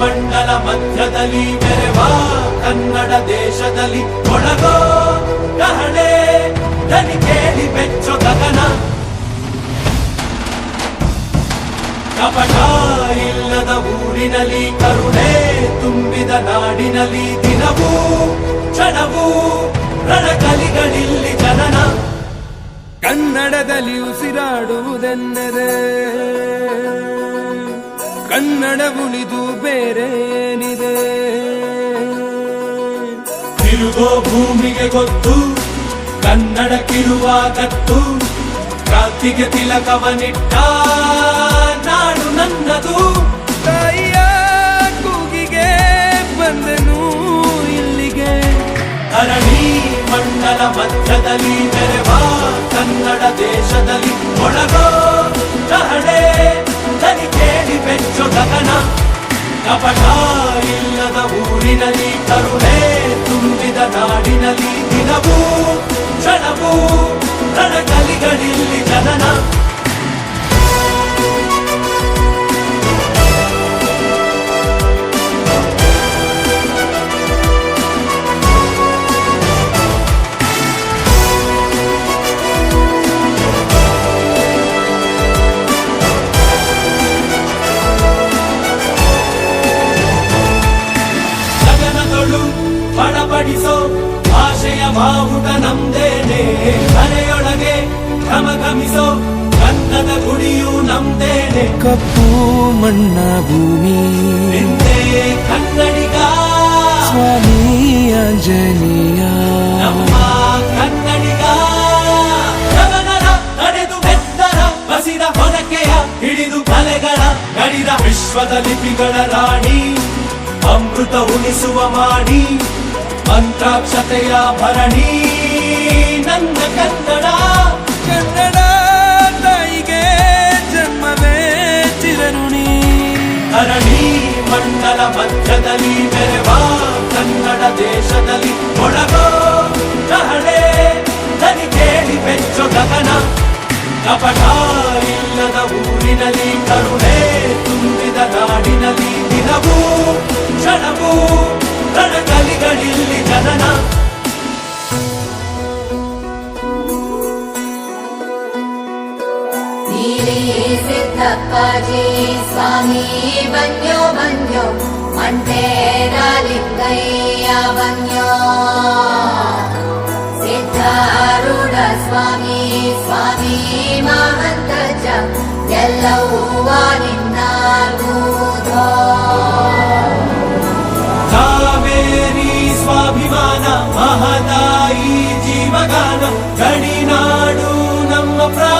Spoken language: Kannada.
ಮಂಡಲ ಮಧ್ಯದಲ್ಲಿ ಮೆರೆವ ಕನ್ನಡ ದೇಶದಲ್ಲಿ ಒಳಗೋ ಕಹಳೆ ದನಿ ಕೇಳಿ ಬೆಚ್ಚೋ ಗಗನ. ಕಪಟ ಇಲ್ಲದ ಊರಿನಲ್ಲಿ ಕರುಣೆ ತುಂಬಿದ ನಾಡಿನಲ್ಲಿ ದಿನವೂ ಕ್ಷಣವೂ ರಣಕಲಿಗಳಿಲ್ಲಿ ಜನನ. ಕನ್ನಡದಲ್ಲಿ ಉಸಿರಾಡುವುದೆಂದರೆ ಕನ್ನಡ ಉಳಿದು ಬೇರೇನಿದೆ? ತಿರುಗೋ ಭೂಮಿಗೆ ಗೊತ್ತು ಕನ್ನಡಕ್ಕಿರುವ ಕತ್ತು ಕ್ರಾಂತಿಗೆ ತಿಲಕವನಿಟ್ಟ ನಾಡು ನನ್ನದು. ತಾಯಿಯ ಕೂಗಿಗೆ ಬಂದನು ಇಲ್ಲಿಗೆ? ಅರಣಿ ಮಂಡಲ ಮಧ್ಯದಲ್ಲಿ ಮೆರೆವ ಕನ್ನಡ ದೇಶದಲ್ಲಿ ಒಳಗೋ ಚಹಡೆ ದನಿ ಕೇಳಿ ಬೆಚ್ಚು ಗಗನ. ಕಪಟ ಇಲ್ಲದ ಊರಿನಲ್ಲಿ ಕರುಣೆ ತುಂಬಿದ ನಾಡಿನಲ್ಲಿ ದಿನವೂ ಗಂಧದ ಗುಡಿಯು ನಮ್ದೇನೆ. ಕಪ್ಪು ಮಣ್ಣ ಭೂಮಿ. ಕನ್ನಡಿಗ. ಸ್ವಾಮಿ ಆಂಜನೇಯ. ನಮ್ಮ ಕನ್ನಡಿಗ. ಗಗನದ ನಡೆದು ಬೆತ್ತರ ಬಸಿದ ಹೊರಕೆಯ ಹಿಡಿದು ಕಲೆಗಳ ಗಡಿದ ವಿಶ್ವದ ಲಿಪಿಗಳ ರಾಣಿ. ಅಮೃತ ಉಣಿಸುವ ಮಾಡಿ ಮಂತ್ರಾಕ್ಷತೆಯ ಭರಣಿ. ಧರಣಿ ಮಂಡಲ ಮಧ್ಯದಲ್ಲಿ ಮೆರೆವ ಕನ್ನಡ ದೇಶದಲ್ಲಿ ಒಳಗೋ ಕಹಳೆ ದನಿ ಕೇಳಿ ಬೆಚ್ಚು ಗಗನ. ಕಪಟ ಇಲ್ಲದ ಊರಿನಲ್ಲಿ ಕರುಣೆ ತುಂಬಿದ ನಾಡಿನಲ್ಲಿ ದಿನವೂ ಧಕ್ಕಾಜಿ ಸ್ವಾಮಿ ಬನ್ಯೋ ಬನ್ಯೋ ಮಂಡೇರ ಲಿಂಗಯ್ಯ ಬನ್ಯೋ ಸಿದ್ಧಾರೂಢ ಸ್ವಾಮಿ ಸ್ವಾಮಿ ಮಹಂತಜ ಎಲ್ಲವೂ ನಿನ್ನಾಗುವುದೋ ಕಾವೇರಿ ಸ್ವಾಭಿಮಾನ ಮಹದಾಯಿ ಜೀವಗಾನ ಗಡಿನಾಡು ನಮ್ಮ ಪ್ರಾ